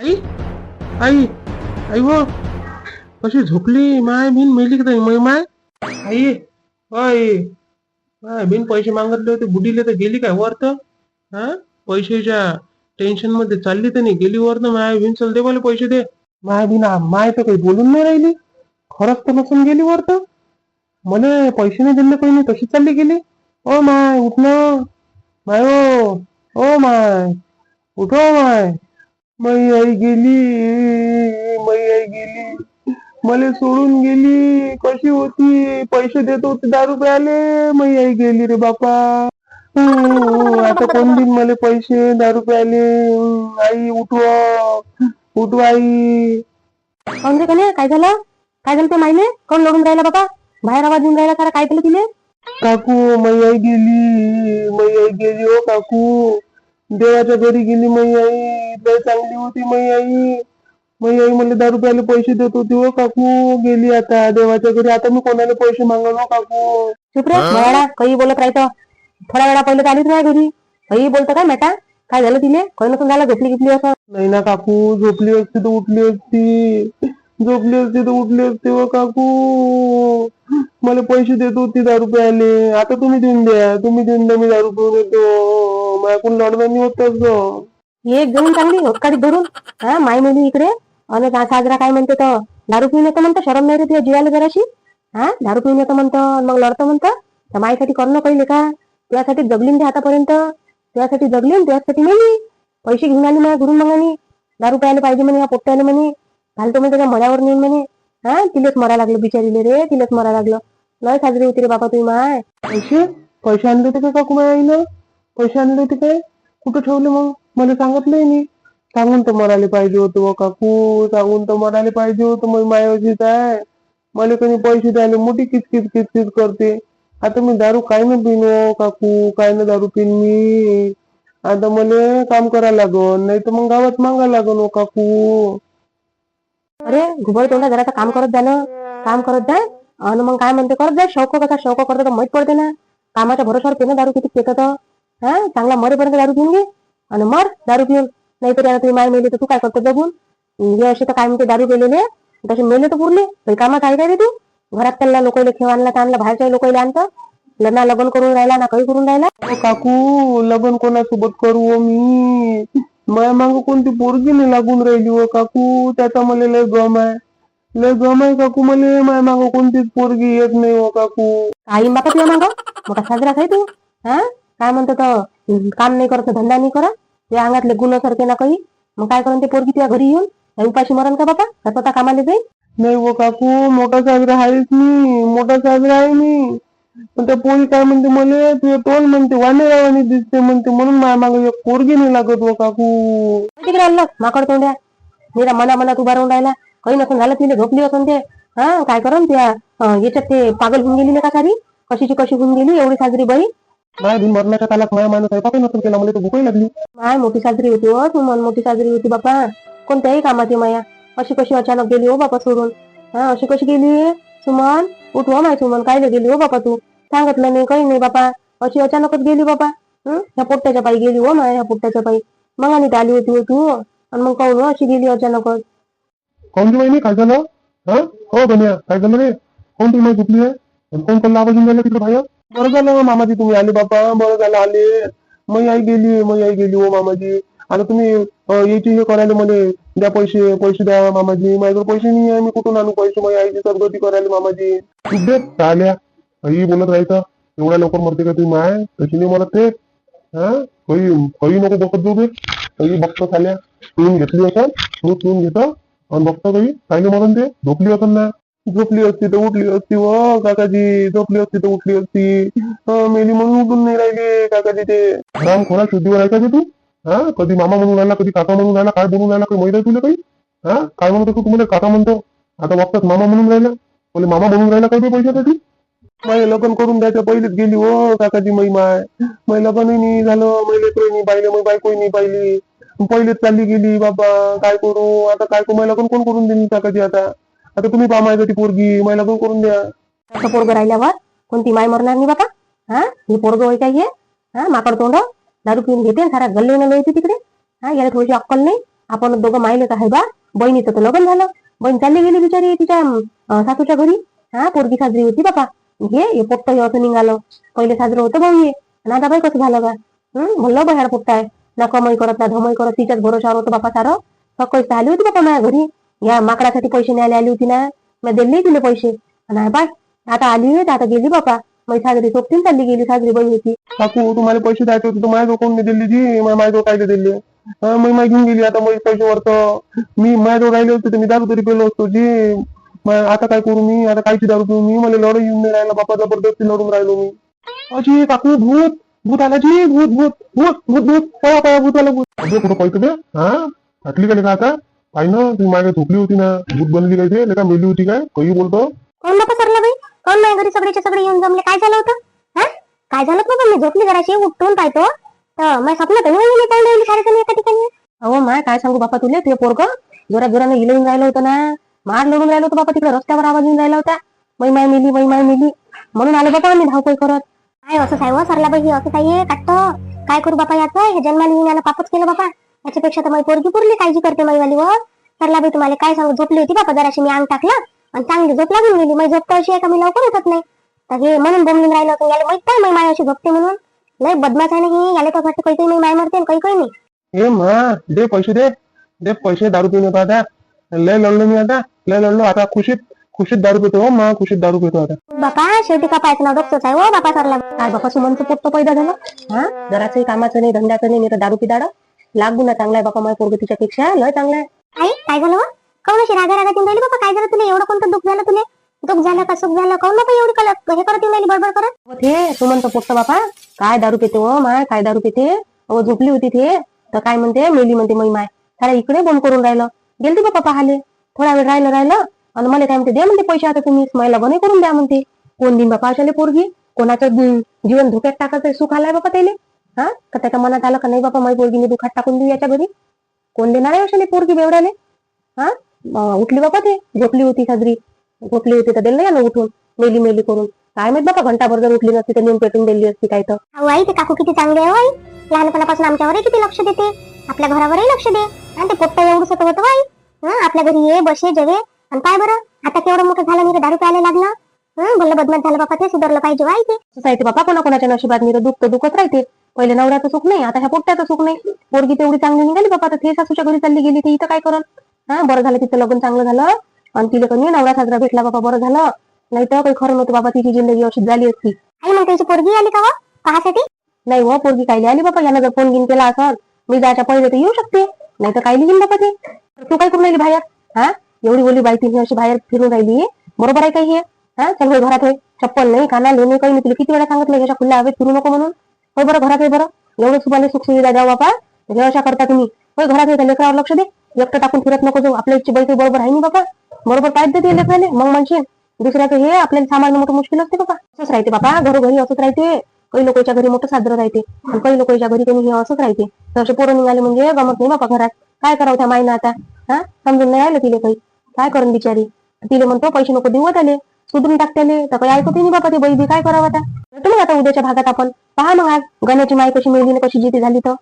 आई? आई आई हो. कशी झोपली? माय बिन मेली का मय माय. आई आई माय बिन पैसे मागतले होते बुडीले तर गेली काय वर तर? हा? पैशाच्या टेन्शनमध्ये चालली तर नाही गेली वर तर माय बिन चल दे मला पैसे दे. माय बिन माय तर काही बोलून नाही राहिली. खरंच तर नसून गेली वर तर. मला पैसे नाही दिले काही नाही तशी चालली गेली? ओ माय उठणं माय ओ. Oh my. उठो माय. मै आई गेली मै आई गेली. मला सोडून गेली. कशी होती? पैसे देत होते दारू प्याले मै आई गेली रे बापा. आता कोण देईन मला पैसे? दारू प्याले आई उठव. उठव आई. काऊन रे कने काय झालं? काय झालं ते माहिले कोण लढून राहिला बाबा बाहेर आवाज येऊन राहिला सारा काय झालं तिने काकू मै आई गेली. मै आई गेली हो काकू. देवाच्या घरी गेली मै आई. लय चांगली होती मै आई. मै आई मला दारू प्यायला पैसे देत होती हो काकू. गेली आता देवाच्या घरी. आता मी कोणाला पैसे मागवलो हो काकू? चुप रे बळाडा काही बोलत राहायचं. थोड्या वेळा पहिले तर आलीच नाही घरी. काही बोलतं काय मेटा? काय झालं तिने काही नसून झालं झोपली गिपली असं. नाही ना काकू झोपली असती तर उठली असती. झोपली असती तर उठली असती हो काकू. मला पैसे देत होती दारू प्यायले. आता तुम्ही देऊन द्या. तुम्ही देऊन द्या मी दारू पिऊन येतो. माझ्याकडून लढणं नाही होत तसं एक जमीन चांगली होतकाडी धरून. हा माय मेली इकडे. आणि हा साजरा काय म्हणते तर दारू पिऊन येतं म्हणतं? शरम नाही रे तुझ्या जीवाला जराशी? हा दारू पिऊन येतं म्हणतं? मग लढतं म्हणतं? तर मायसाठी करणं पहिले का? तुझ्यासाठी जगलीन ते आतापर्यंत. तुझ्यासाठी जगली आणि तुझ्यासाठी मेली. पैसे घेऊन आली माझ्या घरून मग आणि दारू प्यायला पाहिजे म्हणे या पोट्ट्याला म्हणे. घालतो म्हणे त्याच्या मळ्यावर नेईन म्हणे. हा तिलेच मरा लागलं बिचारीले रे तिलेच मरा लागलं. लय साजरी होती रे बाबा तुम्ही माय. पैसे? पैसे आणले होते का काकू आईनं पैसे आणले होते काय? कुठं ठेवले मग? मला सांगितलंय मी सांगून तर मरायला पाहिजे होतं व काकू सांगून तर मरायला पाहिजे होतं मग मायावजीच आहे मला कोणी पैसे द्यायला मोठी किचकिच किचकिच करते. आता मी दारू काय न पिनो हो, काकू? काय न दारू पिन मी? आता मला काम करायला लागन नाही तर मग गावात मागायला लागन हो काकू. अरे घुबड तोंडा जरा काम करत जा ना. काम करत जाय आणि मग काय म्हणते करत जाय शौक कसा शौक करतो तर माहीत पडते ना. कामाच्या भरोशावर पिणं दारू किती पेकत हा चांगला मरेपर्यंत दारू पिऊन घे. आणि मर दारू पिऊन. नाहीतरी आता तुम्ही माय मेले तर तू काय करतो जगून हे असे तर काय म्हणते दारू पेलेले. तसे मेले तर पुरले. काही कामात आहे का रे तू? घरात त्यांना लोकांना खेळ आणला बाहेरच्या लोकांना आणतं? लग्न लग्न करून राहिला ना काही करून राहिला? काकू लग्न कोणासोबत करू हो मी? माया माग कोणती पोरगी नाही लागून राहिली हो काकू? त्याचा मला लय गम आहे. लय गम आहे काकू मला. माया माग कोणतीच पोरगी येत नाही हो काकू. आई बापा तुझ्या मागं? मोठा साजरा काय तू? हा? काय म्हणतो तर काम नाही करत धंदा नाही करत त्या अंगातले गुण सारखे ना काही. मग काय करून ते पोरगी तुझ्या घरी येऊन काय उपाशी मरण का बापा का स्वतः कामाला जाईल नाही हो काकू मोठा साजरा आहेच मी मोठा साजरा आहे मी. पण त्या पोरी काय म्हणते मला तुझं तोंड म्हणते वानेरावानी दिसते म्हणते म्हणून माया माग एक पोरगी नाही लागत हो काकू. तिकडे आणलं माकड तोंड्या. निरा मना मनात उभा राहून राहिला. काही नसून झालं तिने झोपली असून ते. हा काय करून त्या याच्यात ते पागल होऊन गेली ना का सारी? कशीची कशी होऊन गेली एवढी साजरी बाई. माया बिन मरण्याच्या कालात माया माणूस स्वयंपाक नसून केला मला तर भूकही लागली. माय मोठी साजरी होती हो तू मन मोठी साजरी होती बापा. कोणत्याही कामाची माया. अशी कशी अचानक गेली हो बापा सोडून? हा अशी कशी गेली? सुमन उठ हो माय सुमन काय गेली हो बापा तू? सांगितलं नाही काही नाही बापा. अशी अचानकच गेली बापा. हं? ह्या पोट्ट्याच्या पायी गेली हो माय ह्या पोट्ट्याच्या पायी. मग आणि आली होती हो तू. आणि मग काहून हो अशी गेली अचानकच? कोणती वहिनी काय झालं हा? हो बन्या काय झालं रे. कोणती माहिती झुकली आहे? आणि कोण कोण आवाज येऊन राहिला तिकडे बाहेर? बरं झालं मामाजी तुम्ही आले. बापा बरं झालं आले. मग आई गेली मग आई गेली हो मामाजी. आता तुम्ही यायची याची हे करायला मला द्या पैसे पैसे द्या मामाजी. माझ्याकडे पैसे नाही आहे मी कुठून आणू पैसे? मग आईची सदगती करायला मामाजी. कुठे? आल्या आई बोलत राहायचं एवढ्या लवकर मरते का तुम्ही माय? तशी नाही मला ते हा? काही काही नको बघत जाऊ दे. काही बघतो खाल्या पिऊन घेतली असं मी पिऊन घेतो. आणि बघतो काही काही म्हणून ते झोपली असं ना? झोपली असती तर उठली असती. व काकाजी झोपली असती तर उठली असती. मेली म्हणून उठून नाही राहिली. काकाजी ते राम खोरा शुद्धीवर आहे का तू? हा कधी मामा म्हणून राहिला कधी काका म्हणून राहिला काय बनून राहिला काही माहिती आहे तुला काही? हा काय म्हणतो तू तुम्हाला? काका म्हणतो. आता वापस मामा म्हणून राहिला. बोले मामा बनून राहिला काय पैशासाठी? माय लग्न करून द्यायच्या पहिलेच गेली हो काकाजी मै माय. मै लग्नही नाही झालं मै लेकरही नाही पाहिले मै बायकोही नाही पाहिली. पहिलेच चालली गेली बाबा काय करू? आता काय करू? मै लग्न कोण करून देईन काकाजी आता? आता तुम्ही पहा माझ्यासाठी पोरगी मै लग्न करून द्या. असं पोरग राहिल्यावर कोणती माय मरणार नाही बापा हा? हे पोरग होय काय हे? हा? माकड तोंड? दारू पिऊन घेते सारा गल्ले न येते तिकडे? हा? याला थोडीशी अक्कल नाही? आपण दोघं मायले का आहे बा. बहिणीचं तर लग्न झालं. बहीण चालली गेली बिचारी तिच्या सासूच्या घरी. हा? पोरगी साजरी होती बापा हे हे पोट्ट असं निघालं. पहिले साजरं होतं भाऊ हे. नादा बाई कसं झालं का हं? म्हणलं बाहेर पोट्ट आहे. ना कमाई करत ना धमाई करत तिच्याच भरोशावर होतं बापा सारं. सकाळी आली होती बापा माझ्या घरी. या माकडासाठी पैसे न्यायला आली होती ना? मी दिले तिने पैसे आणि बाय आता आली आता गेली बापा. मग साजरी सोबतीन चालली गेली साजरी बाई होती. काकू तुम्हाला पैसे द्यायचे होते माझ्या कोण नाही दिली जी माझ्या काय दिले. मी माय घेऊन गेली आता माझे पैसे वरत. मी माझ्याजवळ राहिले होते तर मी दारू तरी पेलो असतो जी मग आता काय करू मी? आता कायची दारू पिऊ मी? मला लढ येऊन नाही राहिला बापा जबरदस्ती लढून राहिलो मी. अजी काकू भूत भूत आला जी भूत भूत भूत भूत भूत पळा पळा भूत आला भूत. अरे कुठं पैसे दे हा? हटली का का आता? पाहि ना ती मागे झोपली होती ना भूत बनली काय ते का मेली होती काय काही बोलतो. कोण नको सरला बाई कोण माझ्या घरी सगळेचे सगळे येऊन जमले. काय झालं होतं? हा? काय झालं होतं मी झोपली जराशी उठून पाहतो. तर माझ्या स्वप्नात नाही मी पाहून राहिली एका ठिकाणी? अहो माय काय सांगू बापा तुले ते पोरग जोरात जोरानं हिलवून राहिलं होतं ना. मार लढून राहिलं होतं बापा तिकडे रस्त्यावर आवाज येऊन राहिला होता. मै माय मिली मै माय मिली. म्हणून आलो बापा आम्ही धावपळ करत. काय असं साहेब हो, सरला बाई असं काय काटतो. काय करू बापा याचं? हे जन्माला येऊन आलं पापच केलं बापा. याच्यापेक्षा तर माझी पोरगी पुरली काळजी करते माझीवाली व सरला बाई तुम्हाला काय सांगू? झोपली होती बापा जराशी मी अंग टाकलं आणि चांगली झोप लागून गेली. माझी झोप तर अशी आहे का? मी लवकर उठत नाही. तर हे म्हणून बोंबलून राहिलं होतं. याला माहीत काय माय अशी झोपते म्हणून. लय बदमाश आहे ना हे. याला तर वाटतं काही काही मी माय मरते काही काही नाही ए मा दे पैसे दे. दे पैसे दारू पिऊन येतो आता. लय लढलो मी आता. लय लढलो. आता खुशीत खुशीत दारू पितो. हो मा खुशीत दारू पितो आता. बापा शेवटी का पाहायचं ना डोकंच आहे? हो बापा सरला. काय बापा सुमनचं पोट्ट पैदा झालं. हा? जराचंही कामाचं नाही धंद्याचं नाही. नाही तर दारू पिदाड. लागू ना चांगला आहे बापा माझ्या पोरग तिच्यापेक्षा. लय चांगला आहे. आई काय झालं? काऊन अशी रागा रागा राहिली बाबा काय झालं तुला? एवढं कोणतं दुःख झालं तुला? दुःख झालं का सुख झालं? काऊन बाबा एवढी कल हे करत येऊन राहिली बडबड करत? अहो, ते सुमनचं पोट्ट बापा काय दारू पिते हो माय काय दारू पिते? अहो झोपली होती ते. तर काय म्हणते? मेली म्हणते मै माय साऱ्या इकडे बंद करून राहिलं. गेलती बापा पाहाले. थोडा वेळ राहिलं राहिलं. आणि मला काय म्हणते दे म्हणते पैसे आता तुम्ही. मला लग्न करून द्या म्हणते. कोण दिन बापा अशाले पोरगी? कोणाचं जीवन धोक्यात टाकायचं सुख आलाय बापा त्याले? हा? का त्याच्या मनात आलं का नाही बाबा माझी पोरगी मी दुखात टाकून देऊ याच्या घरी? कोण देणार आहे अशाने पोरगी बेवड्याले? हा? उठली बाबा ते. झोपली होती साजरी झोपली होती तर दिलं ना उठून. मेली मेली करून. काय माहीत बाबा घंटाभर जर उठली नसती तर नेऊन पेटून दिली असती काय तर. अहो आई ते काकू किती चांगले आहे हो आई. लहानपणापासून आमच्यावरही किती लक्ष देते. आपल्या घरावरही लक्ष दे. आणि ते पोट्ट एवढं होतं होतं आई आपल्या घरी ये बसे जेवे. आणि काय बरं. आता केवढं मोठं झालं मी तर दारू प्यायला लागलं. हं, भलं बदमाश झालं बापा ते सुधारलं पाहिजे आहे ते. बापा कोणा कोणाच्या नशिबात मी तर दुःख तर दुःखच राहते. पहिले नवऱ्याचं सुख नाही आता ह्या पोट्ट्याचं सुख नाही. पोरगी तेवढी चांगली निघाली बापा तर ते सासूच्या घरी चालली गेली ते इथं काय करल? हा बरं झालं तिचं लग्न चांगलं झालं. आणि तिला कधी नवरा साजरा भेटला बाबा बरं झालं. नाही तर काही खरं नव्हतं बाबा तिची जिंदगी अशी झाली असती. आई मग त्याची पोरगी आली का पाहासाठी? नाही हो पोरगी कायली आली बापा यानं जर फोन घेऊन केला असं मी जायच्या पहिले तर येऊ शकते. नाही तर कायली घेऊन बापा ते? तू काय करून राहिली बाहेर? हा? एवढी ओली बाई तिने अशी बाहेर फिरून राहिली. बरोबर आहे काही हे? हा चल होय घरात होय चप्पल नाही काना लेणे काही नाही. तुला किती वेळा सांगितलं याच्या खुल्ल्या हवेत फिरू नको म्हणून? होय बरं घरात आहे बरं. एवढं तुम्हाला सुख सुविधा द्या बापा हे अशा करता तुम्ही. होय घरात आहे लेकरावर लक्ष दे. एकटं टाकून फिरत नको जाऊ. आपल्या इच्छी बैठक बरोबर आहे ना बापा बरोबर पाहिजे देते लेकराले. मग म्हणशील दुसऱ्याचं हे आपल्याला सांभाळणं मोठं मुश्किल असते बाबा. असंच राहते बापा घरोघरी असंच राहते. काही लोकांच्या घरी मोठं साजरं राहते. काही लोकांच्या घरी कोणी हे असंच राहते. तर असे पोरं निघाले म्हणजे गमत नाही बापा घरात. काय करावं त्या माईनं आता? हा? समजून नाही आलं तिले काही. काय करून बिचारी? तिले म्हणतो पैसे नको देऊ हो त्याला. सुधरून टाकत्याले तर काही ऐकत नाही बापा ते बैबी काय करावं आता? तुम्ही आता उद्याच्या भागात आपण पहा मग आज. गण्याची माई कशी मिळली ना कशी जिती झाली तर?